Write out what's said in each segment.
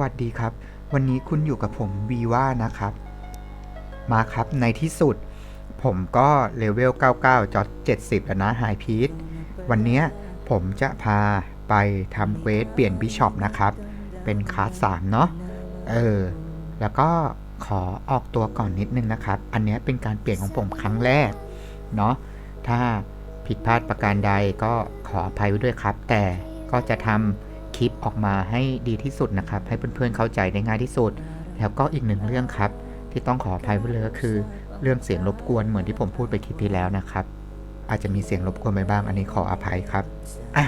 วัสดีครับ วันนี้คุณอยู่กับผมวีว่านะครับ มาครับในที่สุด ผมก็เลเวล 99จอด70 แล้วนะไฮพีทวันเนี้ยผมจะพาไปทำเควสเปลี่ยนบิชอปนะครับ เป็นคลาส3เนาะเออ แล้วก็ขอออกตัวก่อนนิดนึงนะครับ อันเนี้ยเป็นการเปลี่ยนของผมครั้งแรก เนาะถ้าผิดพลาดประการใดก็ขออภัยไว้ด้วยครับ แต่ก็จะทำ คลิปออกมาให้ดีที่สุดนะครับ ให้เพื่อนๆเข้าใจได้ง่ายที่สุด แล้วก็อีกหนึ่งเรื่องครับ ที่ต้องขออภัยไว้เลยก็คือ เรื่องเสียงรบกวนเหมือนที่ผมพูดไปคลิปที่แล้วนะครับ อาจจะมีเสียงรบกวนไปบ้างอันนี้ขออภัยครับอะ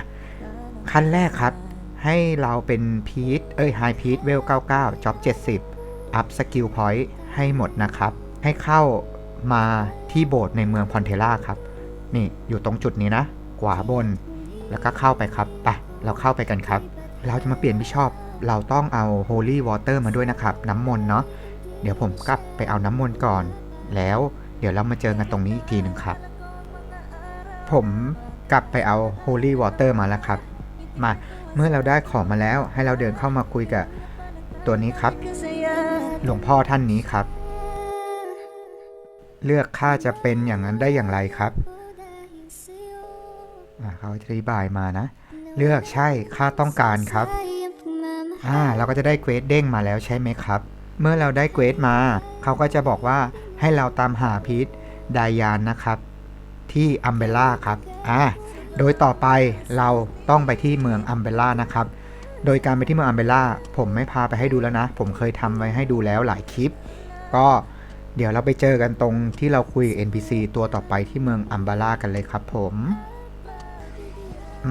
ขั้นแรกครับ ให้เราเป็นพีทเอ้ยไฮพีทเวล99จ็อบ70 อัพสกิลพอยต์ให้หมดนะครับ ให้เข้ามาที่โบสถ์ในเมืองพอนเทล่าครับ นี่อยู่ตรงจุดนี้นะขวาบน แล้วก็เข้าไปครับไป เราเข้าไปกันครับ เราจะมาเปลี่ยนบิชอปเราต้องเอา Holy Water มาด้วยนะครับ น้ำมนต์เนาะเดี๋ยวผมกลับไปเอาน้ำมนต์ก่อน แล้วเดี๋ยวเรามาเจอกันตรงนี้อีกทีหนึ่งครับ ผมกลับไปเอา Holy Water มาแล้วครับ มาเมื่อเราได้ของมาแล้วให้เราเดินเข้ามาคุยกับตัวนี้ครับ หลวงพ่อท่านนี้ครับ เลือกค่าจะเป็นอย่างนั้นได้อย่างไรครับอ่าเขาอธิบายมานะ เลือกใช่ค่าต้องการครับ อ่า เราก็จะได้เควสเด้งมาแล้วใช่ไหมครับ เมื่อเราได้เควสมา เขาก็จะบอกว่าให้เราตามหาพีทไดายานนะครับ ที่อัมเบล่าครับ อ่า โดยต่อไปเราต้องไปที่เมืองอัมเบล่านะครับ โดยการไปที่เมืองอัมเบล่าผมไม่พาไปให้ดูแล้วนะ ผมเคยทำไว้ให้ดูแล้วหลายคลิป ก็เดี๋ยวเราไปเจอกันตรงที่เราคุยกับ NPC ตัวต่อไปที่เมืองอัมเบล่ากันเลยครับผม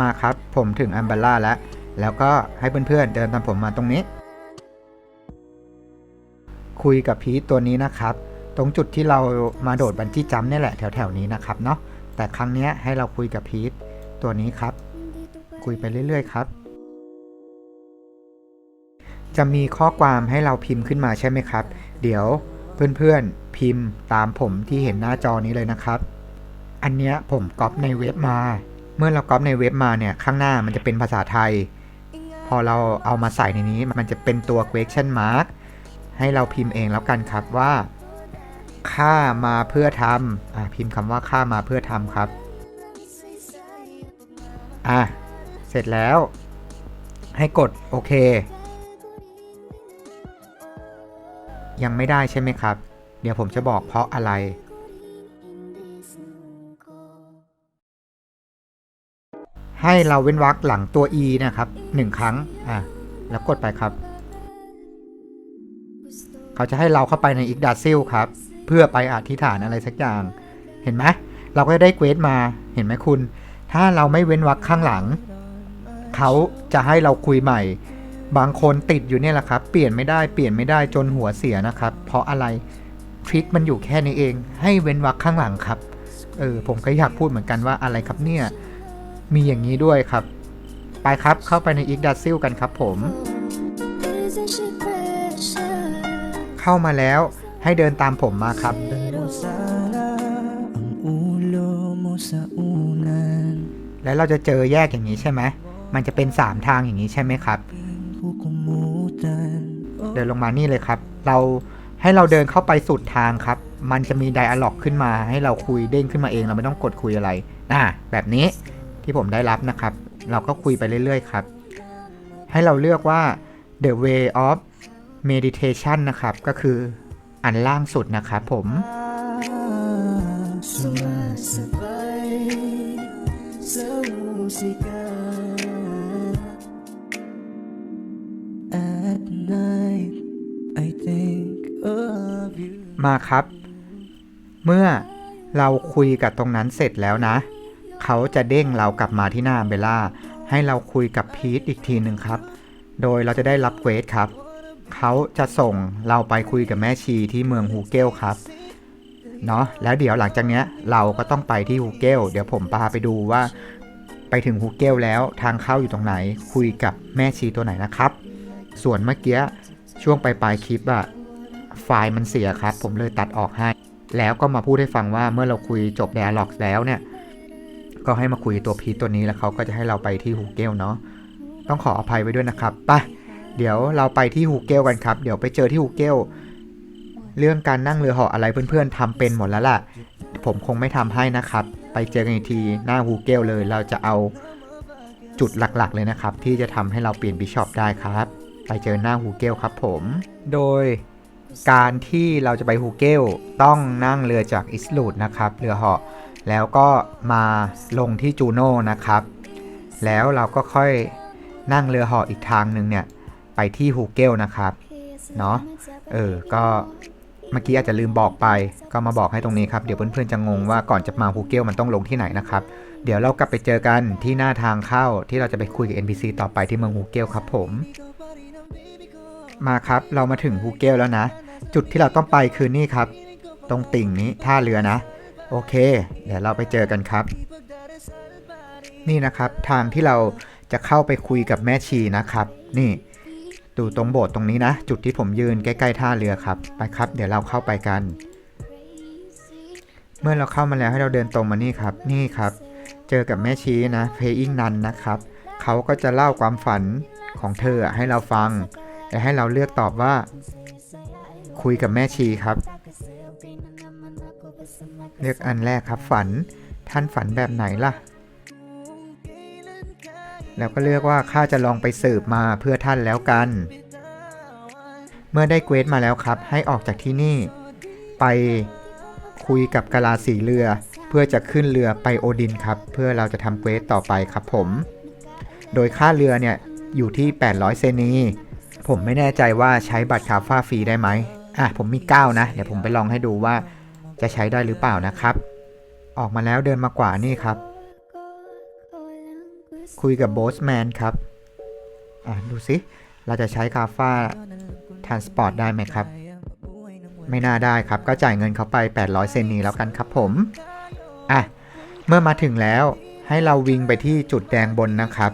มาครับ ผมถึงอัมเบล่าแล้ว แล้วก็ให้เพื่อนๆเดินตามผมมาตรงนี้ คุยกับพีทตัวนี้นะครับ ตรงจุดที่เรามาโดดบันจี้จัมป์เนี่ยแหละแถวๆนี้นะครับเนาะแต่ครั้งนี้ให้เราคุยกับพีทตัวนี้ครับ คุยไปเรื่อยๆครับ จะมีข้อความให้เราพิมพ์ขึ้นมาใช่ไหมครับ เดี๋ยวเพื่อนๆพิมพ์ตามผมที่เห็นหน้าจอนี้เลยนะครับ อันเนี้ยผมก๊อปในเว็บมา เมื่อเราก๊อปในเว็บมาเนี่ยข้างหน้ามันจะเป็นภาษาไทย พอเราเอามาใส่ในนี้มันจะเป็นตัว question mark ให้เราพิมพ์เองแล้วกันครับว่าค่ามาเพื่อทำอ่าพิมพ์คำว่าค่ามาเพื่อทำครับอะเสร็จแล้ว ให้กดโอเค ยังไม่ได้ใช่ไหมครับ เดี๋ยวผมจะบอกเพราะอะไร ให้เราเว้นวรรคหลังตัว e นะครับหนึ่งครั้งอะแล้วกดไปครับ เขาจะให้เราเข้าไปในอีกดาซิลครับ เพื่อไปอธิษฐานอะไรสักอย่าง เห็นไหมเราก็ได้เควสมาเห็นไหมคุณ ถ้าเราไม่เว้นวรรคข้างหลัง เขาจะให้เราคุยใหม่ บางคนติดอยู่เนี่ยแหละครับ เปลี่ยนไม่ได้เปลี่ยนไม่ได้จนหัวเสียนะครับ เพราะอะไรทริคมันอยู่แค่นี้เอง ให้เว้นวรรคข้างหลังครับเออผมก็อยากพูดเหมือนกันว่าอะไรครับเนี่ย มีอย่างนี้ด้วยครับ ไปครับเข้าไปในอีกดาซิลกันครับผม เข้ามาแล้วให้เดินตามผมมาครับ แล้วเราจะเจอแยกอย่างนี้ใช่ไหม มันจะเป็น 3 ทางอย่างนี้ใช่ไหมครับ เดินลงมานี่เลยครับ เราให้เราเดินเข้าไปสุดทางครับ มันจะมีไดอะล็อกขึ้นมา ให้เราคุยเด้งขึ้นมาเอง เราไม่ต้องกดคุยอะไร อ่า แบบนี้ ที่ผมได้รับนะครับ เราก็คุยไปเรื่อยๆ ครับ ให้เราเลือกว่า the way of meditation นะครับ ก็คืออันล่างสุดนะครับผม Sumasabay sa musika At night I think of you มาครับ เมื่อเราคุยกับตรงนั้นเสร็จแล้วนะ เขาจะเด้งเรากลับมาที่หน้าเบลล่า ให้เราคุยกับพีทอีกทีหนึ่งครับ โดยเราจะได้รับเควสครับ เขาจะส่งเราไปคุยกับแม่ชีที่เมืองฮูเกลครับเนาะแล้วเดี๋ยวหลังจากเนี้ยเราก็ต้องไปที่ฮูเกลเดี๋ยวผมพาไปดูว่า ไปถึงฮูเกลแล้วทางเข้าอยู่ตรงไหน คุยกับแม่ชีตัวไหนนะครับ ส่วนเมื่อกี้ช่วงปลายๆคลิปอะไฟล์มันเสียครับ ผมเลยตัดออกให้ แล้วก็มาพูดให้ฟังว่าเมื่อเราคุยจบ Dialog แล้วเนี่ย ก็ให้มาคุยตัวพีตัวนี้แล้วเขาก็จะให้เราไปที่ฮูเกลเนาะต้องขออภัยไว้ด้วยนะครับไปเดี๋ยวเราไปที่ฮูเกลกันครับ เดี๋ยวไปเจอที่ฮูเกลเรื่องการนั่งเรือเหาะอะไรเพื่อนๆทำเป็นหมดแล้วล่ะ ผมคงไม่ทำให้นะครับ ไปเจอกันอีกทีหน้าฮูเกลเลย เราจะเอาจุดหลักๆเลยนะครับ ที่จะทำให้เราเปลี่ยนบิชอปได้ครับ ไปเจอหน้าฮูเกลครับผม โดยการที่เราจะไปฮูเกลต้องนั่งเรือจากอิสลูดนะครับ เรือเหาะ แล้วก็มาลงที่จูโน่นะครับ แล้วเราก็ค่อยนั่งเรือหาะอีกทางหนึ่งเนี่ยไปที่ฮูเกลนะครับเนาะเออก็เมื่อกี้อาจจะลืมบอกไป ก็มาบอกให้ตรงนี้ครับ เดี๋ยวเพื่อนๆจะงงว่าก่อนจะมาฮูเกลมันต้องลงที่ไหนนะครับ เดี๋ยวเรากลับไปเจอกันที่หน้าทางเข้าที่เราจะไปคุยกับ NPC ต่อไปที่เมืองฮูเกลครับผม มาครับเรามาถึงฮูเกลแล้วนะ จุดที่เราต้องไปคือนี่ครับ ตรงติ่งนี้ท่าเรือนะ โอเค เดี๋ยวเราไปเจอกันครับ นี่นะครับทางที่เราจะเข้าไปคุยกับแม่ชีนะครับ นี่ดูตรงโบสถ์ตรงนี้นะ จุดที่ผมยืนใกล้ๆท่าเรือครับ ไปครับ เดี๋ยวเราเข้าไปกัน เมื่อเราเข้ามาแล้วให้เราเดินตรงมานี่ครับ นี่ครับ เจอกับแม่ชีนะเพยิงนันนะครับ เขาก็จะเล่าความฝันของเธอให้เราฟัง และให้เราเลือกตอบว่า คุยกับแม่ชีครับ เลือกอันแรกครับฝัน ท่านฝันแบบไหนล่ะ แล้วก็เลือกว่าข้าจะลองไปสืบมาเพื่อท่านแล้วกัน เมื่อได้เควสมาแล้วครับ ให้ออกจากที่นี่ ไปคุยกับกะลาสีเรือ เพื่อจะขึ้นเรือไปโอดินครับ เพื่อเราจะทำเควสต่อไปครับผม โดยค่าเรือเนี่ยอยู่ที่ 800 เซนี ผมไม่แน่ใจว่าใช้บัตรคาฟ้าฟรีได้ไหมอะผมมี 9 นะ เดี๋ยวผมไปลองให้ดูว่า จะใช้ได้หรือเปล่านะครับ ออกมาแล้วเดินมากว่านี่ครับ คุยกับโบสแมนครับอะดูสิเราจะใช้คาฟ้าทรานสปอร์ตได้ไหมครับ ไม่น่าได้ครับ ก็จ่ายเงินเขาไป 800 เซนนีแล้วกันครับผม อะ เมื่อมาถึงแล้วให้เราวิ่งไปที่จุดแดงบนนะครับ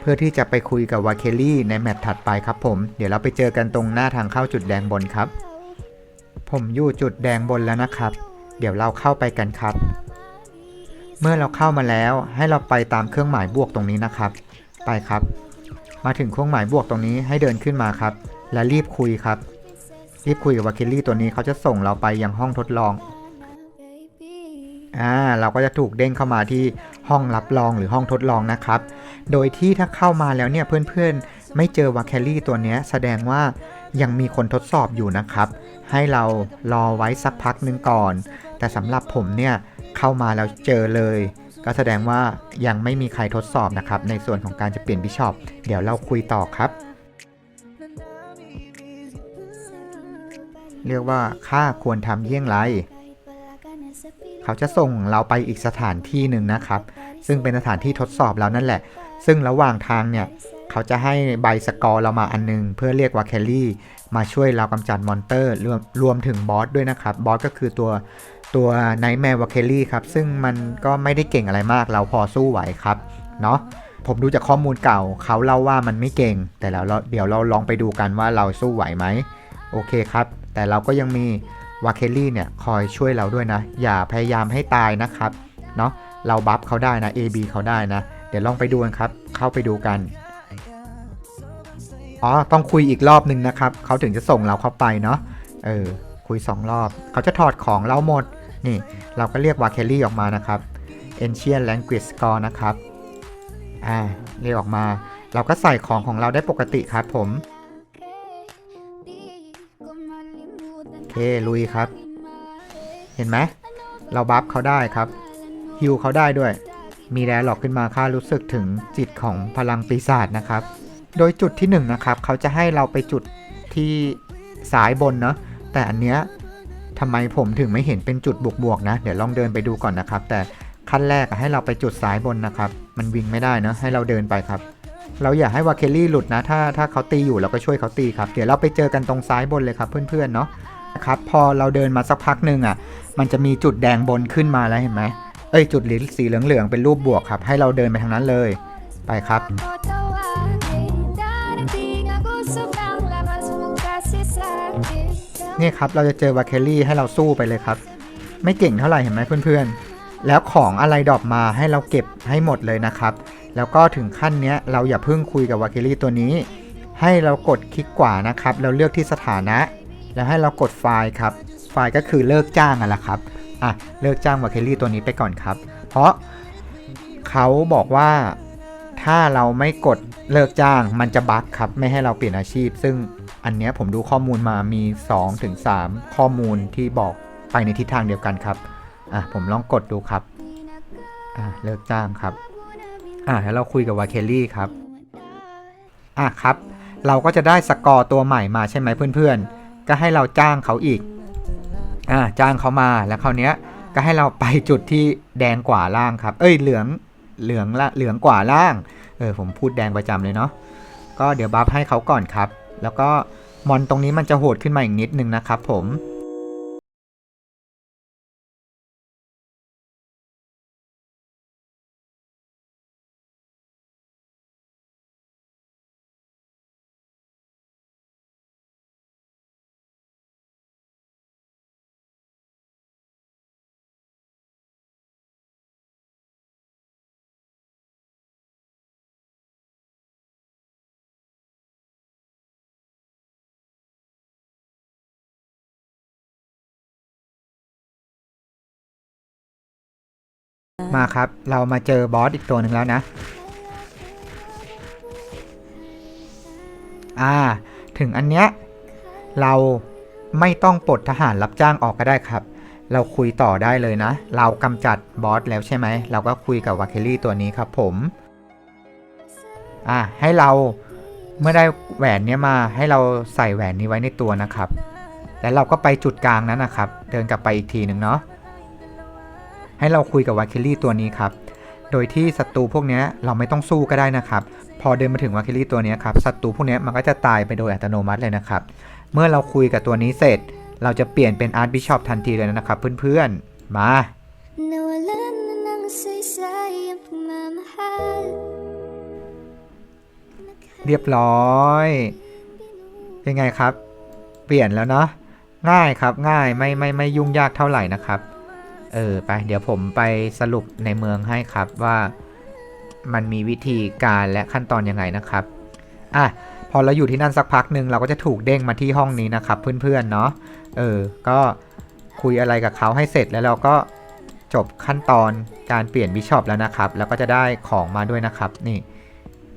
เพื่อที่จะไปคุยกับวาเคลลี่ในแมตช์ถัดไปครับผม เดี๋ยวเราไปเจอกันตรงหน้าทางเข้าจุดแดงบนครับ ผมอยู่จุดแดงบนแล้วนะครับ เดี๋ยวเราเข้าไปกันครับ เมื่อเราเข้ามาแล้วให้เราไปตามเครื่องหมายบวกตรงนี้นะครับ ไปครับ มาถึงเครื่องหมายบวกตรงนี้ให้เดินขึ้นมาครับ และรีบคุยครับ รีบคุยกับวาเคลลี่ตัวนี้เขาจะส่งเราไปยังห้องทดลองอ่าเราก็จะถูกเด้งเข้ามาที่ห้องรับรองหรือห้องทดลองนะครับ โดยที่ถ้าเข้ามาแล้วเนี่ยเพื่อนๆ ไม่เจอวาแคลลี่ตัวนี้แสดงว่ายังมีคนทดสอบอยู่นะครับ ให้เรารอไว้สักพักหนึ่งก่อน แต่สำหรับผมเนี่ยเข้ามาแล้วเจอเลย ก็แสดงว่ายังไม่มีใครทดสอบนะครับ ในส่วนของการจะเปลี่ยนบิชอปเดี๋ยวเราคุยต่อครับ เรียกว่าข้าควรทำเยี่ยงไรเขาจะส่งเราไปอีกสถานที่หนึ่งนะครับ ซึ่งเป็นสถานที่ทดสอบเรานั่นแหละ ซึ่งระหว่างทางเนี่ย เขาจะให้ใบสกอร์เรามาอันนึง เพื่อเรียกว่าแคลรี่มาช่วยเรากำจัดมอนเตอร์รวมรวมถึงบอสด้วยนะครับ บอสก็คือตัวตัวไนท์แมร์วาเคลลี่ครับ ซึ่งมันก็ไม่ได้เก่งอะไรมากเราพอสู้ไหวครับเนาะผมดูจากข้อมูลเก่าเขาเล่าว่ามันไม่เก่ง แต่แล้วเราเดี๋ยวเราลองไปดูกันว่าเราสู้ไหวไหมโอเคครับ แต่เราก็ยังมีวาเคลลี่เนี่ยคอยช่วยเราด้วยนะ อย่าพยายามให้ตายนะครับเนาะเราบัฟเขาได้นะ AB เขาได้นะ เดี๋ยวลองไปดูกันครับ เข้าไปดูกัน อ๋อ ต้องคุยอีกรอบหนึ่งนะครับ เขาถึงจะส่งเราเข้าไปเนาะ เออ คุย 2 รอบ เขาจะถอดของเราหมด นี่ เราก็เรียกวาเคลลี่ออกมานะครับ Ancient Language Score นะครับ อ่า เรียกออกมา เราก็ใส่ของของเราได้ปกติครับผม โอเค ลุยครับ เห็นไหม เราบัฟเขาได้ครับฮิวเขาได้ด้วย มีแรหลอกขึ้นมาค่ารู้สึกถึงจิตของพลังปีศาจนะครับ โดยจุดที่1นงนะครับเขาจะให้เราไปจุดที่สายบนเนาะแต่อันเนี้ยทำไมผมถึงไม่เห็นเป็นจุดบวกๆนะ เดี๋ยวลองเดินไปดูก่อนนะครับ แต่ขั้นแรกให้เราไปจุดสายบนนะครับ มันวิ่งไม่ได้เนอะให้เราเดินไปครับ เราอย่าให้วาเคลลี่หลุดนะ ถ้าถ้าเขาตีอยู่เราก็ช่วยเขาตีครับ เดี๋ยวเราไปเจอกันตรงซ้ายบนเลยครับเพื่อนๆเนาะนะครับพอเราเดินมาสักพักหนึ่งอะ มันจะมีจุดแดงบนขึ้นมาแล้วเห็นไหมเอ้ยจุดสีเหลืองๆเป็นรูปบวกครับ ให้เราเดินไปทางนั้นเลยไปครับ นี่ครับเราจะเจอวาเคลลี่ให้เราสู้ไปเลยครับ ไม่เก่งเท่าไหร่เห็นไหมเพื่อนๆ แล้วของอะไรดรอปมาให้เราเก็บให้หมดเลยนะครับ แล้วก็ถึงขั้นเนี้ยเราอย่าเพิ่งคุยกับวาเคลลี่ตัวนี้ ให้เรากดคลิกขวานะครับแล้วเลือกที่สถานะ แล้วให้เรากดไฟล์ครับ ไฟล์ก็คือเลิกจ้างอะแหละครับอะเลิกจ้างวาเคลลี่ตัวนี้ไปก่อนครับ เพราะเขาบอกว่าถ้าเราไม่กดเลิกจ้างมันจะบั๊กครับ ไม่ให้เราเปลี่ยนอาชีพ ซึ่ง อันนี้ผมดูข้อมูลมามี 2-3 ข้อมูลที่บอกไปในทิศทางเดียวกันครับอะผมลองกดดูครับอะเลิกจ้างครับอะแล้วเราคุยกับวาเคลลี่ครับอะครับ เราก็จะได้สกอร์ตัวใหม่มาใช่ไหมเพื่อนๆ ก็ให้เราจ้างเขาอีกอ่าจ้างเขามาแล้วคราวเนี้ยก็ให้เราไปจุดที่แดงกว่าล่างครับ เอ้ยเหลืองเหลืองละเหลืองกว่าล่างเออผมพูดแดงประจำเลยเนาะก็เดี๋ยวบัฟให้เขาก่อนครับ แล้วก็ มอนตรงนี้มันจะโหดขึ้นมาอีกนิดนึงนะครับผม มาครับ เรามาเจอบอสอีกตัวหนึ่งแล้วนะ อ่า ถึงอันเนี้ย เราไม่ต้องปลดทหารรับจ้างออกก็ได้ครับ เราคุยต่อได้เลยนะ เรากำจัดบอสแล้วใช่ไหม เราก็คุยกับวาเคลี่ตัวนี้ครับผม อ่า ให้เราเมื่อได้แหวนเนี้ยมา ให้เราใส่แหวนนี้ไว้ในตัวนะครับ แล้วเราก็ไปจุดกลางนั้นนะครับ เดินกลับไปอีกทีหนึ่งเนาะ ให้เราคุยกับวาเคลลี่ตัวนี้ครับ โดยที่ศัตรูพวกนี้เราไม่ต้องสู้ก็ได้นะครับ พอเดินมาถึงวาเคลลี่ตัวนี้ครับศัตรูพวกนี้มันก็จะตายไปโดยอัตโนมัติเลยนะครับ เมื่อเราคุยกับตัวนี้เสร็จ เราจะเปลี่ยนเป็นอาร์ตบิชอปทันทีเลยนะครับเพื่อนๆ มา เรียบร้อยเป็นไงครับ เปลี่ยนแล้วเนาะง่ายครับง่ายไม่ไม่ไม่ยุ่งยากเท่าไหร่นะครับ เออไปเดี๋ยวผมไปสรุปในเมืองให้ครับว่ามันมีวิธีการและขั้นตอนยังไงนะครับอะพอเราอยู่ที่นั่นสักพักหนึ่งเราก็จะถูกเด้งมาที่ห้องนี้นะครับเพื่อนๆเนาะเออก็คุยอะไรกับเขาให้เสร็จแล้วเราก็จบขั้นตอนการเปลี่ยนบิชอปแล้วนะครับ แล้วก็จะได้ของมาด้วยนะครับนี่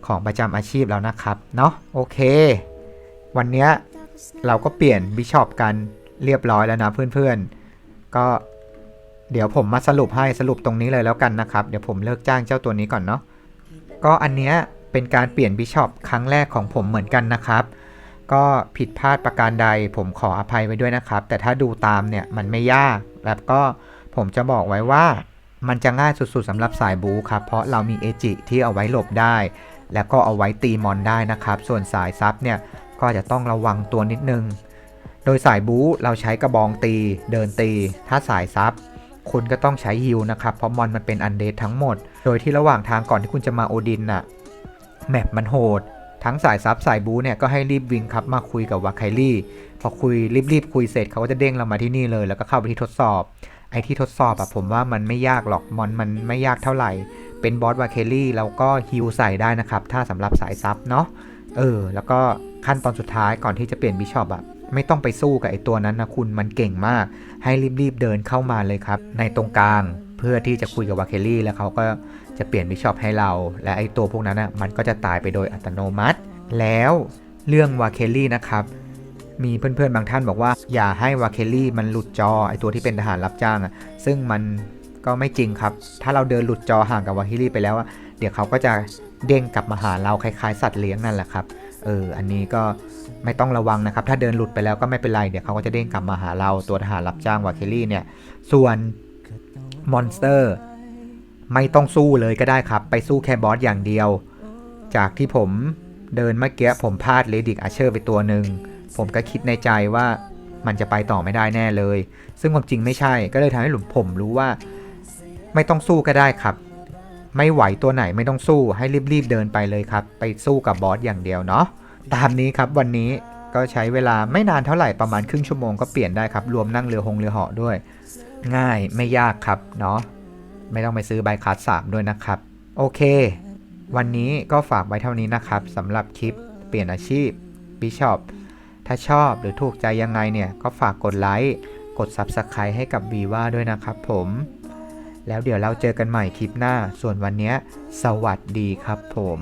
ของประจำอาชีพแล้วนะครับเนาะโอเค วันเนี้ยเราก็เปลี่ยนบิชอปกันเรียบร้อยแล้วนะเพื่อนๆ ก็ เดี๋ยวผมมาสรุปให้สรุปตรงนี้เลยแล้วกันนะครับ เดี๋ยวผมเลิกจ้างเจ้าตัวนี้ก่อนเนาะก็อันเนี้ยเป็นการเปลี่ยนบิชอปครั้งแรกของผมเหมือนกันนะครับ ก็ผิดพลาดประการใดผมขออภัยไว้ด้วยนะครับ แต่ถ้าดูตามเนี่ยมันไม่ยาก แล้วก็ผมจะบอกไว้ว่ามันจะง่ายสุดๆสำหรับสายบูครับเพราะเรามีเอจิที่เอาไว้หลบได้ แล้วก็เอาไว้ตีมอนได้นะครับ ส่วนสายซับเนี่ยก็จะต้องระวังตัวนิดนึง โดยสายบูเราใช้กระบองตี เดินตี ถ้าสายซับ คุณก็ต้องใช้ฮิลนะครับ เพราะมอนมันเป็นอันเดททั้งหมด โดยที่ระหว่างทางก่อนที่คุณจะมาโอดินน่ะ แมปมันโหด ทั้งสายซับสายบูเนี่ยก็ให้รีบวิ่งครับมาคุยกับวาไคลี่ พอคุยรีบๆคุยเสร็จเขาก็จะเด้งเรามาที่นี่เลย แล้วก็เข้าไปที่ทดสอบ ไอที่ทดสอบอะผมว่ามันไม่ยากหรอก มอนมันไม่ยากเท่าไหร่ เป็นบอสวาเคลลี่เราก็ฮิลใส่ได้นะครับ ถ้าสำหรับสายซับเนาะ เออ แล้วก็ขั้นตอนสุดท้ายก่อนที่จะเปลี่ยนบิชอปอะ ไม่ต้องไปสู้กับไอตัวนั้นนะคุณมันเก่งมาก ให้รีบๆเดินเข้ามาเลยครับ ในตรงกลางเพื่อที่จะคุยกับวาเคลลี่แล้วเขาก็จะเปลี่ยนบิชอปให้เรา และไอตัวพวกนั้นนะมันก็จะตายไปโดยอัตโนมัติ แล้วเรื่องวาเคลลี่นะครับมีเพื่อนๆบางท่านบอกว่า อย่าให้วาเคลลี่มันหลุดจอไอตัวที่เป็นทหารรับจ้างอะซึ่งมันก็ไม่จริงครับ ถ้าเราเดินหลุดจอห่างกับวาเคลลี่ไปแล้วเดี๋ยวเขาก็จะเด้งกลับมาหาเราคล้ายๆสัตว์เลี้ยงนั่นแหละครับ เออ อันนี้ก็ไม่ต้องระวังนะครับ ถ้าเดินหลุดไปแล้วก็ไม่เป็นไร เดี๋ยวเขาก็จะเด้งกลับมาหาเราตัวทหารรับจ้างวาเคลลี่เนี่ย ส่วนมอนสเตอร์ไม่ต้องสู้เลยก็ได้ครับ ไปสู้แค่บอสอย่างเดียว จากที่ผมเดินเมื่อกี้ผมพลาดเลดิกอาเชอร์ไปตัวหนึ่ง ผมก็คิดในใจว่ามันจะไปต่อไม่ได้แน่เลย ซึ่งความจริงไม่ใช่ ก็เลยทำให้หลุมผมรู้ว่า ไม่ต้องสู้ก็ได้ครับ ไม่ไหวตัวไหนไม่ต้องสู้ให้รีบๆเดินไปเลยครับ ไปสู้กับบอสอย่างเดียวเนาะตามนี้ครับวันนี้ก็ใช้เวลาไม่นานเท่าไหร่ประมาณครึ่งชั่วโมงก็เปลี่ยนได้ครับ รวมนั่งเรือหงเรือเหาะด้วย ง่ายไม่ยากครับเนาะไม่ต้องไปซื้อใบคัสสามด้วยนะครับ โอเค วันนี้ก็ฝากไว้เท่านี้นะครับสำหรับคลิปเปลี่ยนอาชีพบิชอปถ้าชอบหรือถูกใจยังไงเนี่ยก็ฝากกดไลค์กด Subscribe ให้กับวีว่าด้วยนะครับผม แล้วเดี๋ยวเราเจอกันใหม่คลิปหน้า ส่วนวันนี้สวัสดีครับผม